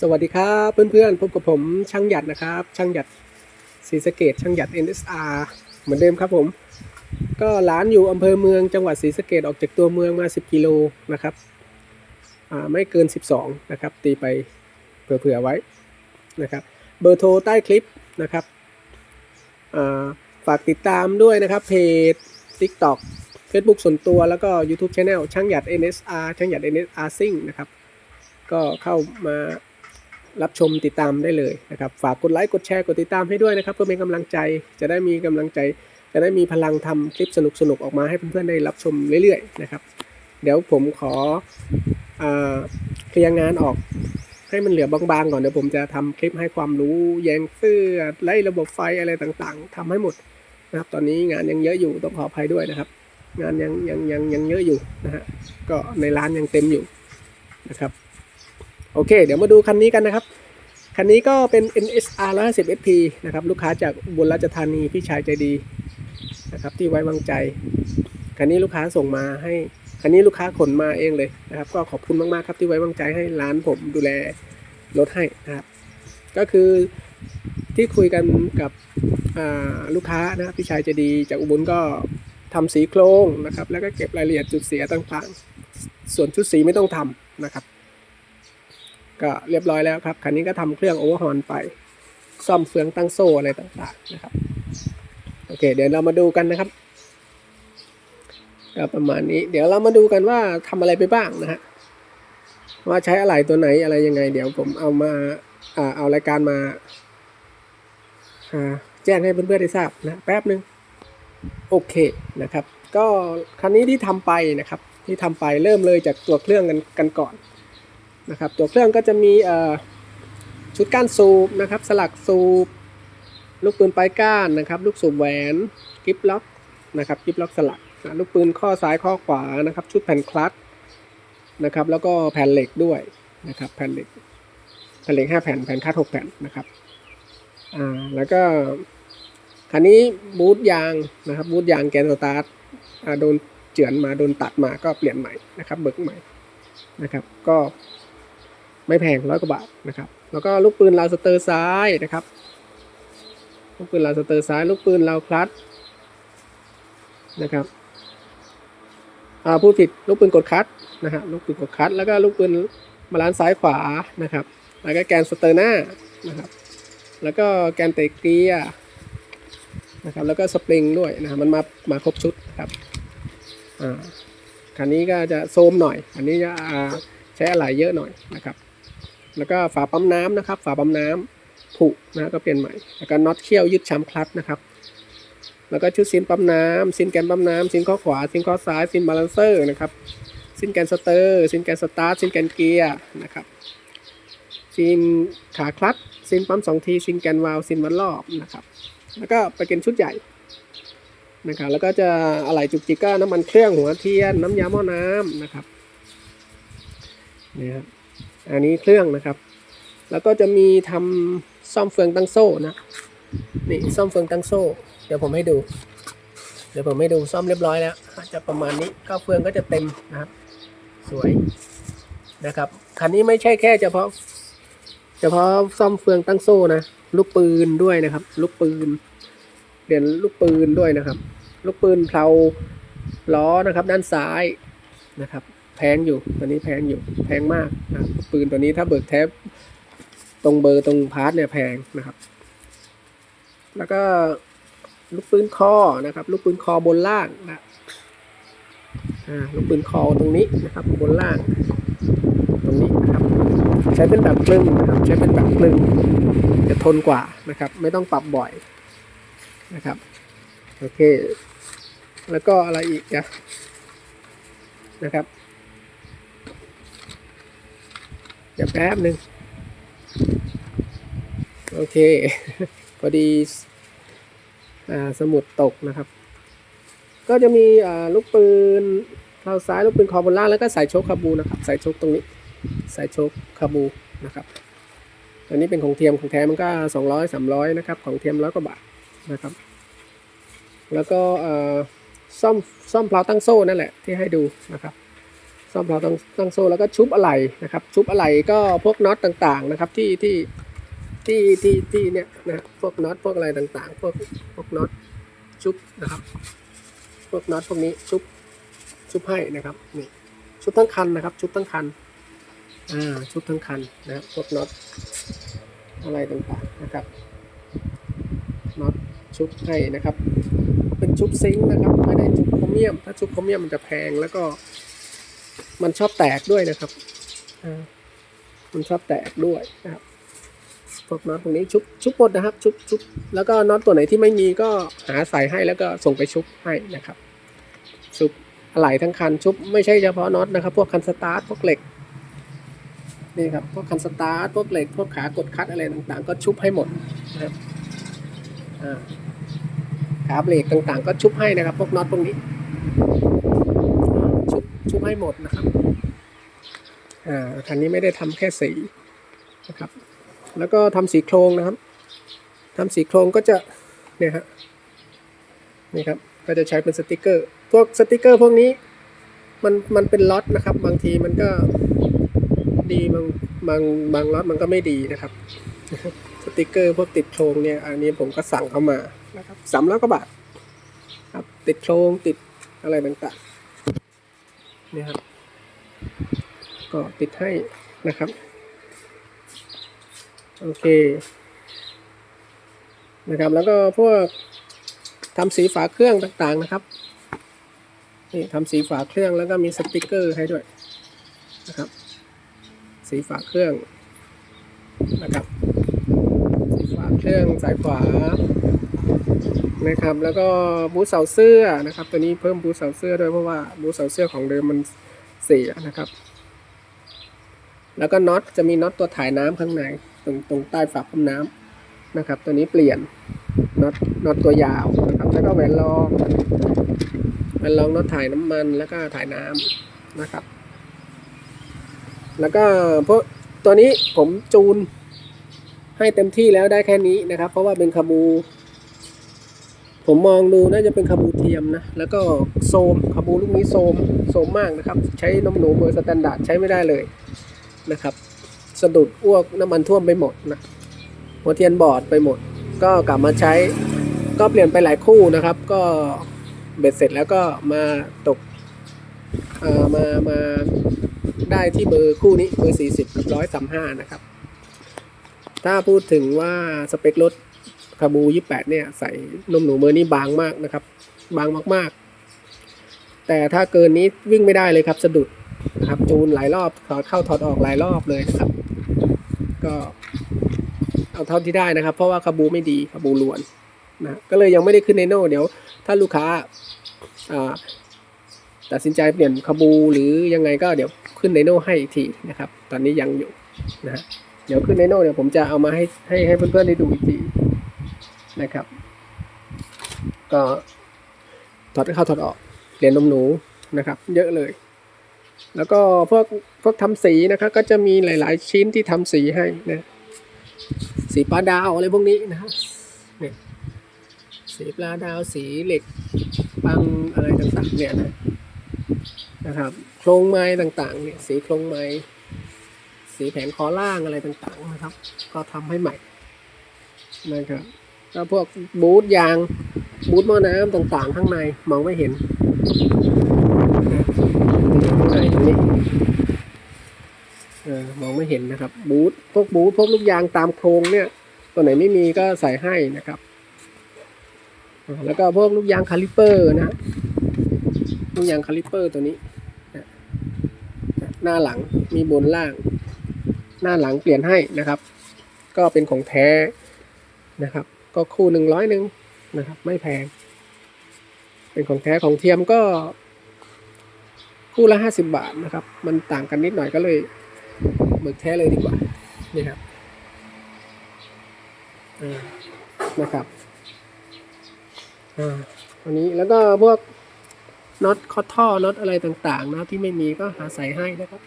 สวัสดีครับเพื่อนๆพบกับผมช่างหยัดนะครับ ช่างหยัดศรีสะเกดช่างหยัด NSR เหมือนเดิมครับผม ก็ร้านอยู่อำเภอเมืองจังหวัดศรีสะเกดออกจากตัวเมืองมา 10 กิโลนะครับไม่เกิน 12 นะครับ ตีไปเผื่อๆไว้นะครับเบอร์โทรใต้คลิปนะครับฝากติดตามด้วยนะครับเพจ TikTok Facebook ส่วนตัวแล้วก็ YouTube Channel ช่างหยัด NSR ช่างหยัด NSR ซิ่งนะครับ ก็เข้ามา รับชมติดตามได้เลยนะครับ ฝากกดไลค์กดแชร์กดติดตามให้ด้วยนะครับเพื่อเป็นกำลังใจจะได้มีกำลังใจ จะได้มีพลังทำคลิปสนุกๆออกมาให้เพื่อนๆได้รับชมเรื่อยๆนะครับ เดี๋ยวผมขออเคลียร์งานออกให้มันเหลือบางๆก่อนเดี๋ยวผมจะทำคลิปให้ความรู้แยงเสื้อไล่ระบบไฟอะไรต่างๆทำให้หมดนะครับ ตอนนี้งานยังเยอะอยู่ต้องขออภัยด้วยนะครับ งานยังยังยังยังเยอะอยู่นะฮะก็ในร้านยังเต็มอยู่นะครับ โอเค เดี๋ยวมาดูคันนี้กันนะครับ คันนี้ก็เป็น NSR 150 SP นะครับ ลูกค้าจากอุบลราชธานีพี่ชายใจดีนะครับที่ไว้วางใจ คันนี้ลูกค้าส่งมาให้ คันนี้ลูกค้าขนมาเองเลยนะครับ ก็ขอบคุณมากๆครับที่ไว้วางใจให้ร้านผมดูแลรถให้นะครับ ก็คือที่คุยกันกับลูกค้านะพี่ชายใจดีจากอุบลก็ทำสีโครงนะครับ แล้วก็เก็บรายละเอียดจุดเสียต่างๆ ส่วนชุดสีไม่ต้องทำนะครับ ก็เรียบร้อยแล้วครับ คันนี้ก็ทำเครื่องโอเวอร์ฮอนไป ซ่อมเฟืองตั้งโซ่อะไรต่างๆนะครับ โอเค เดี๋ยวเรามาดูกันนะครับก็ประมาณนี้ เดี๋ยวเรามาดูกันว่าทำอะไรไปบ้างนะฮะ ว่าใช้อะไรตัวไหนอะไรยังไง เดี๋ยวผมเอามาอ่าเอารายการมาอ่าแจ้งให้เพื่อนๆได้ทราบนะแป๊บหนึ่งโอเคนะครับ ก็คันนี้ที่ทำไปนะครับ ที่ทำไปเริ่มเลยจากตัวเครื่องกันกันก่อน นะครับ ตัวเครื่องก็จะมีชุดก้านสูบนะครับ สลักสูบ ลูกปืนปลายก้านนะครับ ลูกสูบแหวนกิฟล็อกนะครับกิฟล็อกสลักลูกปืนข้อซ้ายข้อขวานะครับ ชุดแผ่นคลัตช์นะครับ แล้วก็แผ่นเหล็กด้วยนะครับ แผ่นเหล็กแผ่นเหล็กห้าแผ่นแผ่นคัดหกแผ่นนะครับอ่าแล้วก็คันนี้บูทยางนะครับบูทยางแกนสตาร์ทโดนเจือนมาโดนตัดมาก็เปลี่ยนใหม่นะครับ เบิกใหม่นะครับ ก็ ไม่แพงร้อยกว่าบาทนะครับ แล้วก็ลูกปืนลาวสเตอร์ซ้ายนะครับ ลูกปืนลาวสเตอร์ซ้าย ลูกปืนลาวคลัตช์นะครับอ่าพูดผิดลูกปืนกดคัตนะฮะลูกปืนกดคัตแล้วก็ลูกปืนบาลานซ์ซ้ายขวานะครับ แล้วก็แกนสเตอร์หน้านะครับ แล้วก็แกนเตะเกียร์นะครับ แล้วก็สปริงด้วยนะมันมามาครบชุดครับอ่าคันนี้ก็จะโซมหน่อย อันนี้จะใช้อะไหล่เยอะหน่อยนะครับ แล้วก็ฝาปั๊มน้ำนะครับ ฝาปั๊มน้ำผุนะก็เปลี่ยนใหม่ แล้วก็น็อตเขี้ยวยึดช้ำคลัตช์นะครับ แล้วก็ชุดซินปั๊มน้ำซินแกนปั๊มน้ำซินข้อขวาซินข้อซ้ายซินบาลานเซอร์นะครับซินแกนสเตอร์ซินแกนสตาร์ทซินแกนเกียร์นะครับซินขาคลัตช์ซินปั๊มสองทีซินแกนวาลวซินวัดรอบนะครับแล้วก็ไปเป็นชุดใหญ่นะครับแล้วก็จะอะไหล่จุกจิกก็น้ำมันเครื่องหัวเทียนน้ำยาหม้อน้ำนะครับนี่ครับ อันนี้เครื่องนะครับ แล้วก็จะมีทำซ่อมเฟืองตั้งโซ่นะนี่ซ่อมเฟืองตั้งโซ่ เดี๋ยวผมให้ดู เดี๋ยวผมให้ดูซ่อมเรียบร้อยแล้วจะประมาณนี้ก็เฟืองก็จะเต็มนะครับ สวยนะครับคันนี้ไม่ใช่แค่เฉพาะ เฉพาะซ่อมเฟืองตั้งโซ่นะลูกปืนด้วยนะครับ ลูกปืนเปลี่ยนลูกปืนด้วยนะครับ ลูกปืนเพลาล้อนะครับ ด้านซ้ายนะครับ พงอยู่ตัวนี้แพงอยู่แพงมากนะครับปืนตัวนี้ถ้าเบิกแทบตรงเบอร์ตรงพาร์ทเนี่ยแพงนะครับ แล้วก็ลูกปืนคอนะครับ ลูกปืนคอบนล่างนะอ่าลูกปืนคอตรงนี้นะครับ บนล่าง ตรงนี้นะครับ ใช้เป็นแบบกลึงนะครับ ใช้เป็นแบบกลึงจะทนกว่านะครับ ไม่ต้องปรับบ่อยนะครับโอเค แล้วก็อะไรอีกอะนะครับ เดี๋ยวแป๊บหนึ่งโอเค พอดีอ่าสมุดตกนะครับ ก็จะมีอ่าลูกปืนเท้าซ้ายลูกปืนคอบนล่างแล้วก็สายโชคคาบูนะครับสายโชคตรงนี้สายโชคคาบูนะครับอันนี้เป็นของเทียมของแท้มันก็สองร้อยสามร้อยนะครับของเทียมร้อยกว่าบาทนะครับ แล้วก็ซ่อมซ่อมเพลาตั้งโซ่นั่นแหละที่ให้ดูนะครับ ซ่อมเพลาตั้งตั้งโซ่แล้วก็ชุบอะไหล่นะครับ ชุบอะไหล่ก็พวกน็อตต่างๆนะครับ ที่ที่ที่ที่ที่เนี่ยนะพวกน็อตพวกอะไรต่างๆ พวกพวกน็อตชุบนะครับ พวกน็อตพวกนี้ชุบชุบให้นะครับนี่ชุบทั้งคันนะครับ ชุบทั้งคันอ่าชุบทั้งคันนะครับพวกน็อตอะไรต่างๆนะครับน็อตชุบให้นะครับ เป็นชุบซิงค์นะครับไม่ได้ชุบโครเมียม ถ้าชุบโครเมียมมันจะแพงแล้วก็ มันชอบแตกด้วยนะครับมันชอบแตกด้วยนะครับพวกน็อตตรงนี้ชุบชุบหมดนะครับ ชุบชุบแล้วก็น็อตตัวไหนที่ไม่มีก็หาใส่ให้แล้วก็ส่งไปชุบให้นะครับ ชุบอะไหล่ทั้งคันชุบไม่ใช่เฉพาะน็อตนะครับ พวกคันสตาร์ทพวกเหล็กนี่ครับพวกคันสตาร์ทพวกเหล็กพวกขากดคัดอะไรต่างๆ ก็ชุบให้หมดนะครับอ่าขาเบรกต่างๆ ก็ชุบให้นะครับ พวกน็อตพวกนี้ ชุบให้หมดนะครับ อ่าคันนี้ไม่ได้ทำแค่สีนะครับ แล้วก็ทำสีโครงนะครับทำสีโครงก็จะเนี่ยฮะนี่ครับก็จะใช้เป็นสติกเกอร์ พวกสติกเกอร์พวกนี้มันมันเป็นล็อตนะครับ บางทีมันก็ดีบางบางบางล็อตมันก็ไม่ดีนะครับ สติกเกอร์พวกติดโครงเนี่ย อันนี้ผมก็สั่งเข้ามานะครับสามร้อยกว่าบาทครับติดโครงติดอะไรต่างๆ นี่ครับ ก็ติดให้นะครับ โอเค นะครับ แล้วก็พวกทำสีฝาเครื่องต่างๆนะครับ นี่ทำสีฝาเครื่องแล้วก็มีสติกเกอร์ให้ด้วยนะครับ สีฝาเครื่องนะครับ สีฝาเครื่องสายขวา นะครับ แล้วก็บูทเสาเสื้อนะครับ ตัวนี้เพิ่มบูทเสาเสื้อด้วยเพราะว่าบูทเสาเสื้อของเดิมมันเสียนะครับ แล้วก็น็อตจะมีน็อตตัวถ่ายน้ำข้างในตรงตรงใต้ฝาปั๊มน้ำนะครับ ตัวนี้เปลี่ยนน็อตน็อตตัวยาวนะครับ แล้วก็แหวนรองแหวนรองน็อตถ่ายน้ำมันแล้วก็ถ่ายน้ำนะครับ แล้วก็พวกตัวนี้ผมจูนให้เต็มที่แล้วได้แค่นี้นะครับ เพราะว่าเป็นคาบู ผมมองดูน่าจะเป็นคาบูเทียมนะ แล้วก็โซมคาบูลูกนี้โซมโซมมากนะครับ ใช้นมหนูเบอร์สแตนดาร์ดใช้ไม่ได้เลยนะครับ สะดุดอ้วกน้ำมันท่วมไปหมดนะหัวเทียนบอดไปหมด ก็กลับมาใช้ก็เปลี่ยนไปหลายคู่นะครับ ก็เบ็ดเสร็จแล้วก็มาตกเอ่อมามาได้ที่เบอร์คู่นี้เบอร์40กับ135นะครับ ถ้าพูดถึงว่าสเปครถ คาบู28เนี่ยใส่นมหนูเมอร์นี่บางมากนะครับ บางมากๆ แต่ถ้าเกินนี้วิ่งไม่ได้เลยครับ สะดุดนะครับจูนหลายรอบถอดเข้าถอดออกหลายรอบเลยนะครับ ก็เอาเท่าที่ได้นะครับ เพราะว่าคาบูไม่ดีคาบูล้วนนะก็เลยยังไม่ได้ขึ้นในโน่เดี๋ยว ถ้าลูกค้าอ่าตัดสินใจเปลี่ยนคาบูหรือยังไงก็เดี๋ยวขึ้นในโน่ให้อีกทีนะครับ ตอนนี้ยังอยู่นะฮะเดี๋ยวขึ้นในโน่เดี๋ยวผมจะเอามาให้ให้ให้เพื่อนๆได้ดูอีกที นะครับ ก็ถอดเข้าถอดออกเปลี่ยนนมหนูนะครับ เยอะเลย แล้วก็พวกพวกทำสีนะครับ ก็จะมีหลาย ๆ ชิ้นที่ทำสีให้นะสีปลาดาวอะไรพวกนี้นะฮะเนี่ยสีปลาดาวสีเหล็กปังอะไรต่าง ๆ เนี่ยนะนะครับ โครงไม้ต่างๆ เนี่ย สีโครงไม้สีแผงคอล่างอะไรต่างๆนะครับ ก็ทำให้ใหม่นะครับ แล้วพวกบูทยาง บูทหม้อน้ำต่างๆ ข้างในมองไม่เห็นข้างในตรงนี้เออมองไม่เห็นนะครับ บูทพวกบูทพวกลูกยางตามโครงเนี่ย ตัวไหนไม่มีก็ใส่ให้นะครับ แล้วก็พวกลูกยางคาลิเปอร์นะลูกยางคาลิเปอร์ตัวนี้หน้าหลังมีบนล่าง หน้าหลังเปลี่ยนให้นะครับ ก็เป็นของแท้นะครับ ก็คู่หนึ่งร้อยหนึ่งนะครับ ไม่แพง เป็นของแท้ของเทียมก็ คู่ละห้าสิบาทนะครับ มันต่างกันนิดหน่อยก็เลยหมึกแท้เลยดีกว่า นี่ครับนะครับอ่าอันนี้แล้วก็พวกน็อตคอท่อน็อตอะไรต่างๆนะที่ไม่มีก็หาใส่ให้นะครับ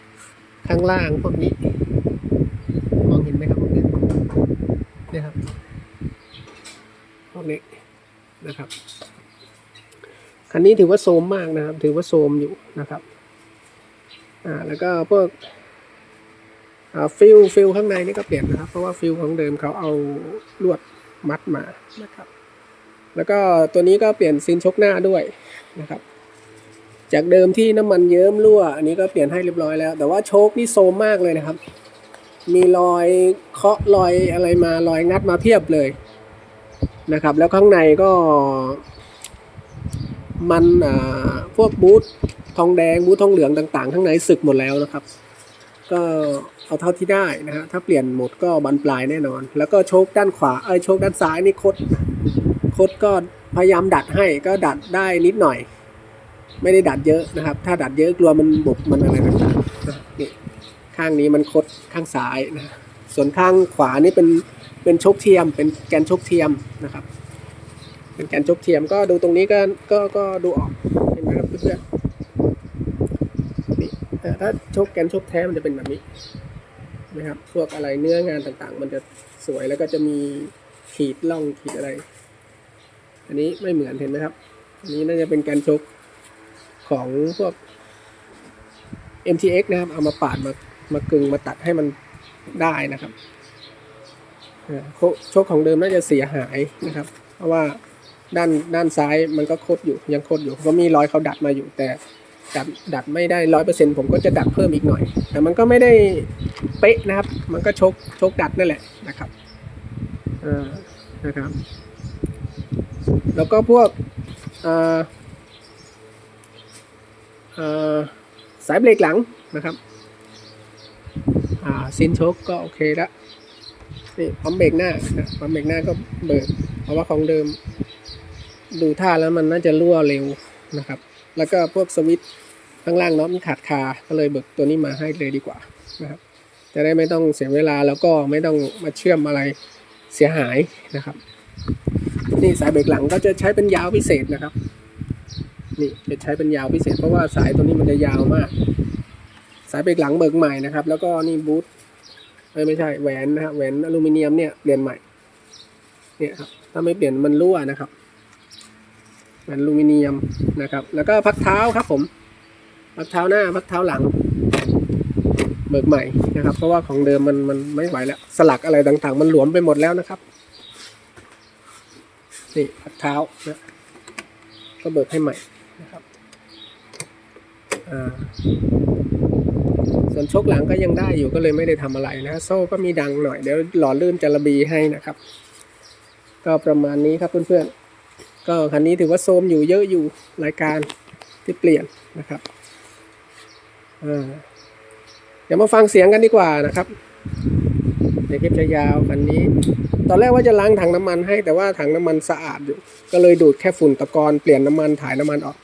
ข้างล่างพวกนี้ มองเห็นไหมครับพวกนี้นี่ครับ พวก นี้นะครับ คันนี้ถือว่าโซมมากนะครับ ถือว่าโซมอยู่นะครับ อ่า แล้วก็พวกอ่าฟิลฟิลข้างในนี่ก็เปลี่ยนนะครับ เพราะว่าฟิลของเดิมเขาเอาลวดมัดมานะครับ แล้วก็ตัวนี้ก็เปลี่ยนซินชกหน้าด้วยนะครับ จากเดิมที่น้ำมันเยิ้มรั่ว อันนี้ก็เปลี่ยนให้เรียบร้อยแล้ว แต่ว่าโชคนี่โซมมากเลยนะครับ มีรอยเคาะรอยอะไรมารอยงัดมาเพียบเลย นะครับ แล้วข้างในก็ มันอ่าพวกบูททองแดงบูททองเหลืองต่างๆข้างในสึกหมดแล้วนะครับ ก็เอาเท่าที่ได้นะฮะถ้าเปลี่ยนหมดก็บานปลายแน่นอน แล้วก็โชคด้านขวาเอ้โชคด้านซ้ายนี่คดคดก็พยายามดัดให้ก็ดัดได้นิดหน่อย ไม่ได้ดัดเยอะนะครับ ถ้าดัดเยอะกลัวมันบุบมันอะไรต่างๆนี่ข้างนี้มันคดข้างซ้ายนะส่วนข้างขวานี่เป็น เป็นชคเทียม เป็นแกนชคเทียมนะครับ เป็นแกนชคเทียมก็ดูตรงนี้ก็ก็ก็ดูออกเห็นไหมครับเพื่อนๆนี่เอ่ถ้าชคแกนชคแท้มันจะเป็นแบบนี้นะครับพวกอะไรเนื้องานต่างๆ มันจะสวยแล้วก็จะมีขีดล่องขีดอะไร อันนี้ไม่เหมือนเห็นไหมครับ อันนี้น่าจะเป็นแกนชคของพวก MTX นะครับ เอามาปาดมามากึงมาตัดให้มันได้นะครับ โชคของเดิมน่าจะเสียหายนะครับ เพราะว่าด้านด้านซ้ายมันก็โคดอยู่ยังโคดอยู่ก็มีรอยเขาดัดมาอยู่แต่ดัดดัดไม่ได้ร้อยเปอร์เซ็นผมก็จะดัดเพิ่มอีกหน่อย แต่มันก็ไม่ได้เป๊ะนะครับ มันก็ชกชกดัดนั่นแหละนะครับเอ่านะครับ แล้วก็พวกอ่าอ่าสายเบรกหลังนะครับ อ่าซินโชกก็โอเคแล้ว นี่ปั๊มเบรกหน้านะปั๊มเบรกหน้าก็เบิกเพราะว่าของเดิม ดูท่าแล้วมันน่าจะรั่วเร็วนะครับ แล้วก็พวกสวิตช์ข้างล่างเน็อตมันขาดคา ก็เลยเบิกตัวนี้มาให้เลยดีกว่านะครับ จะได้ไม่ต้องเสียเวลาแล้วก็ไม่ต้องมาเชื่อมอะไรเสียหายนะครับ นี่สายเบรกหลังก็จะใช้เป็นยาวพิเศษนะครับ นี่จะใช้เป็นยาวพิเศษ เพราะว่าสายตัวนี้มันจะยาวมาก สายเบรกหลังเบิกใหม่นะครับ แล้วก็นี่บูท ไม่ใช่แหวนนะครับแหวนอลูมิเนียมเนี่ยเปลี่ยนใหม่เนี่ยครับถ้าไม่เปลี่ยนมันรั่วนะครับแหวนอลูมิเนียมนะครับ แล้วก็พักเท้าครับผมพักเท้าหน้าพักเท้าหลัง เบิกใหม่นะครับ เพราะว่าของเดิมมันมันไม่ไหวแล้วสลักอะไรต่างๆ มันหลวมไปหมดแล้วนะครับนี่พักเท้านะก็เบิกให้ใหม่นะครับอ่า ส่วนชกหลังก็ยังได้อยู่ก็เลยไม่ได้ทำอะไรนะโซ่ก็มีดังหน่อยเดี๋ยวหล่อลื่นจะระบีให้นะครับ ก็ประมาณนี้ครับเพื่อนๆก็คันนี้ถือว่าโซมอยู่เยอะอยู่รายการที่เปลี่ยนนะครับอ่าเดี๋ยวมาฟังเสียงกันดีกว่านะครับเดี๋ยวคลิปจะยาวคันนี้ ตอนแรกว่าจะล้างถังน้ำมันให้แต่ว่าถังน้ำมันสะอาดอยู่ ก็เลยดูดแค่ฝุ่นตะกอนเปลี่ยนน้ำมันถ่ายน้ำมันออก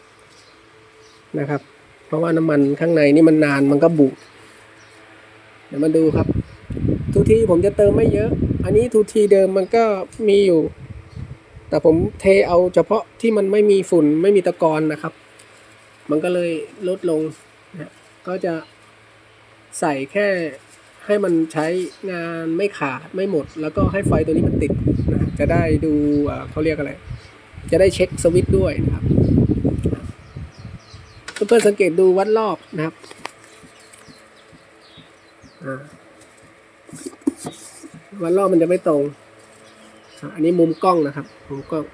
นะครับ เพราะว่าน้ำมันข้างในนี่มันนานมันก็บุ ดี๋ยวมาดูครับทูทีผมจะเติมไม่เยอะ อันนี้ทูทีเดิมมันก็มีอยู่ แต่ผมเทเอาเฉพาะที่มันไม่มีฝุ่นไม่มีตะกอนนะครับ มันก็เลยลดลงนะก็จะใส่แค่ให้มันใช้งานไม่ขาดไม่หมด แล้วก็ให้ไฟตัวนี้มันติดนะจะได้ดูเขาเรียกอะไร จะได้เช็คสวิตช์ด้วยนะครับเพื่อนๆสังเกตดูวัดรอบนะครับ วันรอบมันจะไม่ตรง อันนี้มุมกล้องนะครับ มุมกล้อง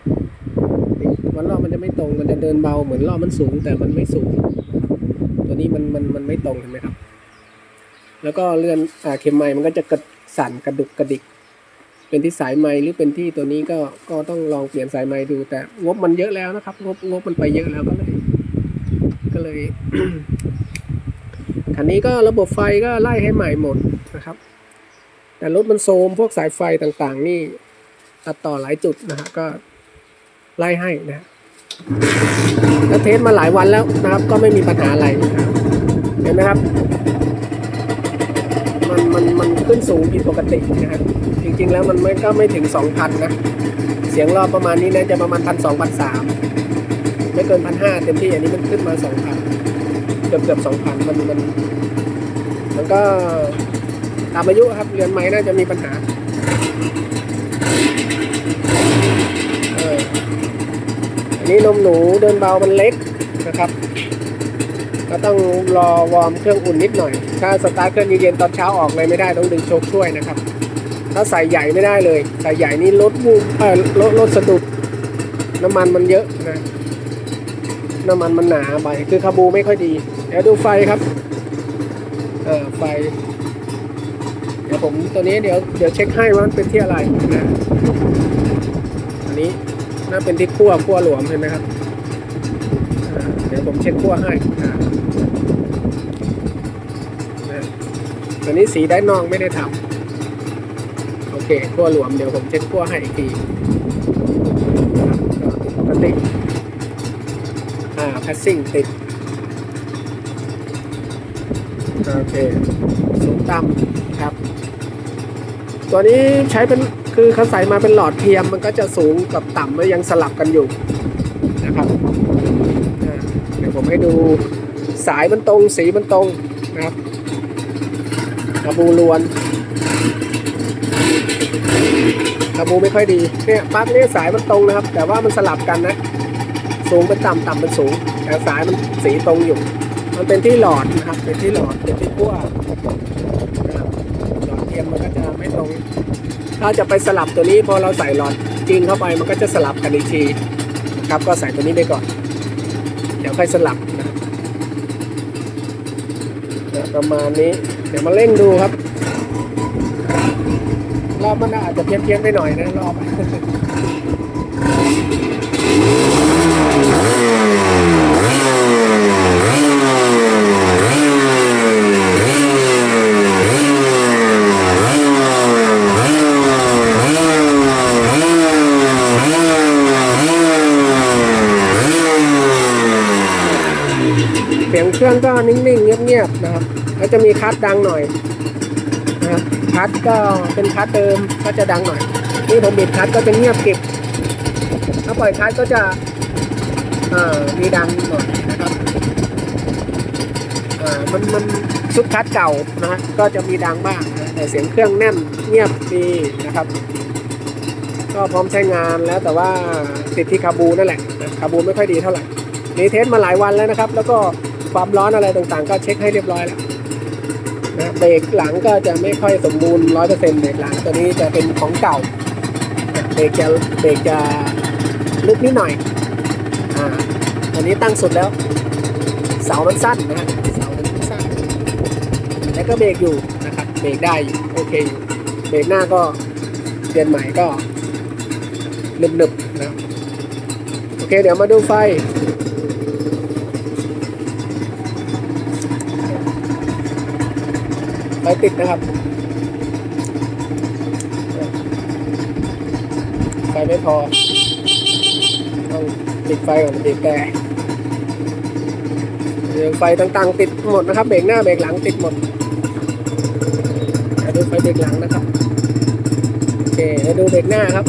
วันรอบมันจะไม่ตรง มันจะเดินเบาเหมือนรอบมันสูง แต่มันไม่สูง ตัวนี้มันมันมันไม่ตรงเห็นไหมครับ แล้วก็เลื่อนอ่าเข็มไม้มันก็จะกระสั่นกระดุกกระดิก เป็นที่สายไม้หรือเป็นที่ตัวนี้ก็ก็ต้องลองเปลี่ยนสายไม้ดู แต่งบมันเยอะแล้วนะครับ งบงบมันไปเยอะแล้วก็เลย ก็เลย คันนี้ก็ระบบไฟก็ไล่ให้ใหม่หมดนะครับ แต่รถมันโซมพวกสายไฟต่างๆ นี่ตัดต่อหลายจุดนะฮะก็ไล่ให้นะฮะแล้วเทสมาหลายวันแล้วนะครับ ก็ไม่มีปัญหาอะไรเห็นไหมครับ มันมันมันขึ้นสูงผิดปกตินะครับจริงๆแล้วมันไม่ก็ไม่ถึง 2,000 นะ เสียงรอบประมาณนี้นะจะประมาณพันสองพันสามไม่เกินพันห้าเต็มที่อันนี้มันขึ้นมา2,000 เกือบเกือบสองพันมันมันมันก็ตามอายุครับเรือนไม้น่าจะมีปัญหาเอออันนี้นมหนูเดินเบามันเล็กนะครับ ก็ต้องรอวอร์มเครื่องอุ่นนิดหน่อย ถ้าสตาร์ทเครื่องเย็นๆตอนเช้าออกเลยไม่ได้ต้องดึงโชคช่วยนะครับ ถ้าใส่ใหญ่ไม่ได้เลย ใส่ใหญ่นี่ลดวูบเออลดลดสะดุดน้ำมันมันเยอะนะน้ำมันมันหนาไปคือคาบูไม่ค่อยดี เดี๋ยวดูไฟครับเออไฟ เดี๋ยวผมตัวนี้เดี๋ยวเดี๋ยวเช็คให้ว่ามันเป็นที่อะไรนะอันนี้น่าเป็นที่ขั้วขั้วหลวมเห็นไหมครับเดี๋ยวผมเช็คขั้วให้นะตัวนี้สีได้นองไม่ได้ทำโอเคขั้วหลวมเดี๋ยวผมเช็คขั้วให้อีกทีปกติอ่าพัสซิ่งติด โอเคสูงต่ำครับ ตัวนี้ใช้เป็นคือเขาใส่มาเป็นหลอดเทียมมันก็จะสูงกับต่ำมันยังสลับกันอยู่นะครับเดี๋ยวผมให้ดูสายมันตรงสีมันตรงนะครับกระบูลวนกระบูไม่ค่อยดีเนี่ยปั๊กนี่สายมันตรงนะครับ แต่ว่ามันสลับกันนะ สูงเป็นต่ำต่ำเป็นสูง แต่สายมันสีตรงอยู่ มันเป็นที่หลอดนะครับ เป็นที่หลอด เป็นที่ขั้วหลอดเทียมมันก็จะไม่ตรง ถ้าจะไปสลับตัวนี้พอเราใส่หลอดจริงเข้าไปมันก็จะสลับกันอีกทีนะครับก็ใส่ตัวนี้ไปก่อน เดี๋ยวค่อยสลับนะครับนะประมาณนี้ เดี๋ยวมาเร่งดูครับ รอบมันอาจจะเพี้ยนๆไปหน่อยนะรอบ เครื่องก็นิ่งๆเงียบๆนะครับแล้วจะมีคัสดังหน่อยนะครับคัสก็เป็นคัสเดิมก็จะดังหน่อย นี่ผมบิดคัสก็จะเงียบเกริบถ้าปล่อยคัสก็จะอ่ามีดังหน่อยนะครับมันมันชุดคัสเก่านะ ก็จะมีดังบ้างนะแต่เสียงเครื่องแน่นเงียบดีนะครับ ก็พร้อมใช้งานแล้วแต่ว่าติดที่คาบูนั่นแหละคาบูไม่ค่อยดีเท่าไหร่มีเทสมาหลายวันแล้วนะครับ แล้วก็ ความร้อนอะไรต่างๆ ก็เช็คให้เรียบร้อยแล้วนะเบรกหลังก็จะไม่ค่อยสมบูรณ์ร้อยเปอร์เซ็นต์เบรกหลังตัวนี้จะเป็นของเก่าเบรกจะเบรกจะลึกนิดหน่อยอ่าอันนี้ตั้งสุดแล้ว เสามันสั้นนะเสามันสั้นแล้วก็เบรกอยู่นะครับเบรกได้อยู่โอเคอยู่เบรกหน้าก็เปลี่ยนใหม่ก็หนึบๆนะโอเคเดี๋ยวมาดูไฟ ฟติดนะครับ ไฟไม่พอ ต้องปิดไฟก่อนปิดแต่เดี๋ยวไฟต่างๆ ติดหมดนะครับ เบรกหน้าเบรกหลังติดหมดมาดูไฟเบรกหลังนะครับ โอเคมาดูเบรกหน้าครับ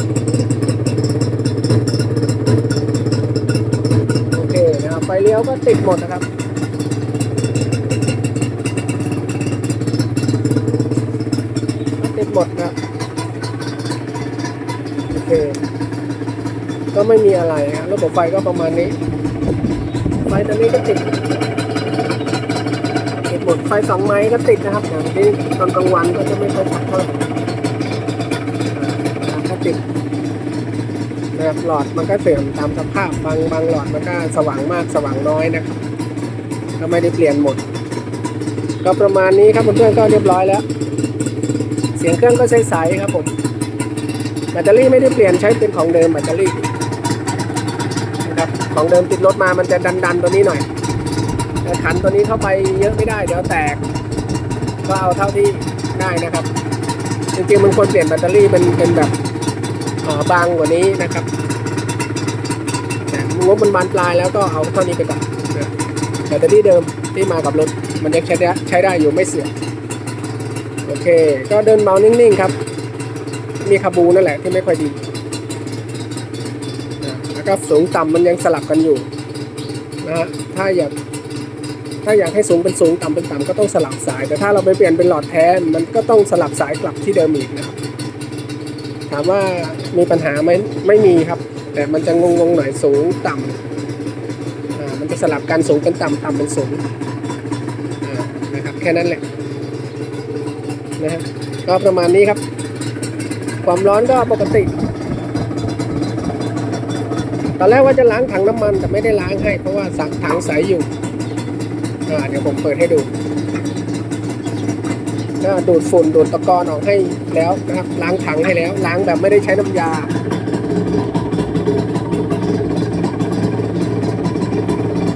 โอเคนะครับไฟเลี้ยวก็ติดหมดนะครับ ติดหมดนะครับโอเค ก็ไม่มีอะไรนะระบบไฟก็ประมาณนี้ ไฟตัวนี้ก็ติดติดหมดไฟสองไม้ก็ติดนะครับอย่างที่ตอนกลางวันก็จะไม่ค่อยชัดเท่าไหร่อ่าก็ติดนะครับหลอดมันก็เสื่อมตามสภาพบางบางหลอดมันก็สว่างมากสว่างน้อยนะครับก็ไม่ได้เปลี่ยนหมด ก็ประมาณนี้ครับเพื่อนๆก็เรียบร้อยแล้ว เสียงเครื่องก็ใสๆครับผมแบตเตอรี่ไม่ได้เปลี่ยนใช้เป็นของเดิมแบตเตอรี่ ของเดิมติดรถมามันจะดันๆตัวนี้หน่อยแต่ขันตัวนี้เข้าไปเยอะไม่ได้เดี๋ยวแตก ก็เอาเท่าที่ได้นะครับ จริงๆมันควรเปลี่ยนแบตเตอรี่เป็นเป็นแบบอ่อบางกว่านี้นะครับงบมันบานปลายแล้วก็เอาเท่านี้ไปก่อนแบตเตอรี่เดิมที่มากับรถมันยังใช้ได้ใช้ได้อยู่ไม่เสื่อมโอเค ก็เดินเบานิ่งๆครับ มีคาบูนั่นแหละที่ไม่ค่อยดี นะแล้วก็สูงต่ำมันยังสลับกันอยู่นะฮะถ้าอยากถ้าอยากให้สูงเป็นสูงต่ำเป็นต่ำก็ต้องสลับสาย แต่ถ้าเราไปเปลี่ยนเป็นหลอดแทนมันก็ต้องสลับสายกลับที่เดิมอีกนะครับ ถามว่ามีปัญหาไหมไม่มีครับ แต่มันจะงงๆหน่อยสูงต่ำอ่ามันจะสลับกันสูงเป็นต่ำต่ำเป็นสูงนะครับแค่นั้นแหละนะฮะก็ประมาณนี้ครับ ความร้อนก็ปกติ ตอนแรกว่าจะล้างถังน้ำมันแต่ไม่ได้ล้างให้เพราะว่าสักถังใสอยู่อ่าเดี๋ยวผมเปิดให้ดูก็ดูดฝุ่นดูดตะกอนออกให้แล้วนะครับ ล้างถังให้แล้ว ล้างแบบไม่ได้ใช้น้ำยา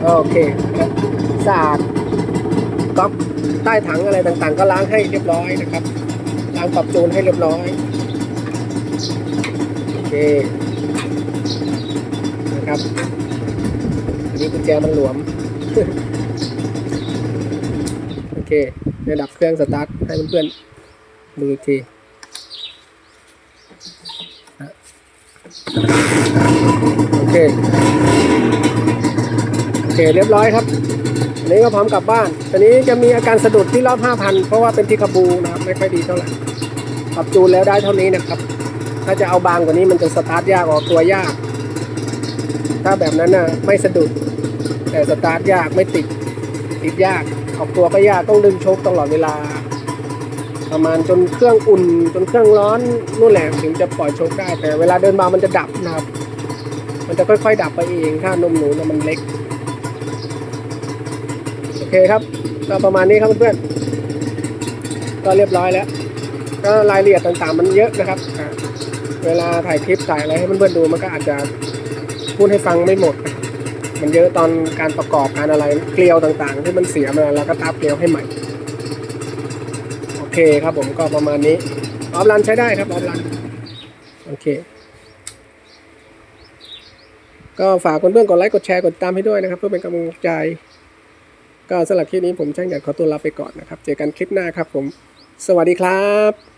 โอเคนะครับสะอาดก๊อกใต้ถังอะไรต่างๆ ก็ล้างให้เรียบร้อยนะครับ ล้างปรับจูนให้เรียบร้อย โอเค ครับอันนี้กุญแจมันหลวม โอเคเดี๋ยวดับเครื่องสตาร์ทให้เพื่อนๆดูอีกทีโอเค โอเคเรียบร้อยครับอันนี้ก็พร้อมกลับบ้านตอนนี้จะมีอาการสะดุดที่รอบ 5,000 เพราะว่าเป็นที่กระบูนะครับ ไม่ค่อยดีเท่าไหร่ ปรับจูนแล้วได้เท่านี้นะครับ ถ้าจะเอาบางกว่านี้มันจะสตาร์ทยากออกตัวยาก ถ้าแบบนั้นน่ะไม่สะดุด แต่สตาร์ทยากไม่ติด ติดยากออกตัวก็ยากต้องดึงโชคตลอดเวลา ประมาณจนเครื่องอุ่นจนเครื่องร้อนนู่นแหละถึงจะปล่อยโชคได้ แต่เวลาเดินมามันจะดับนะครับ มันจะค่อยๆ ดับไปเองถ้านมหนูนะมันเล็กโอเคครับก็ประมาณนี้ครับเพื่อนๆก็เรียบร้อยแล้ว ก็รายละเอียดต่างๆ มันเยอะนะครับ เวลาถ่ายคลิปถ่ายอะไรให้เพื่อนๆดูมันก็อาจจะ พูดให้ฟังไม่หมด มันเยอะตอนการประกอบการอะไรเกลียวต่างๆ ที่มันเสียมาแล้วก็ตาเกลียวให้ใหม่ โอเคครับผมก็ประมาณนี้ออฟรันใช้ได้ครับออฟรันโอเค ก็ฝากเพื่อนๆกดไลค์กดแชร์กดติดตามให้ด้วยนะครับ เพื่อเป็นกำลังใจ ก็สำหรับคลิปนี้ผมช่างอยากขอตัวลาไปก่อนนะครับ เจอกันคลิปหน้าครับผม สวัสดีครับ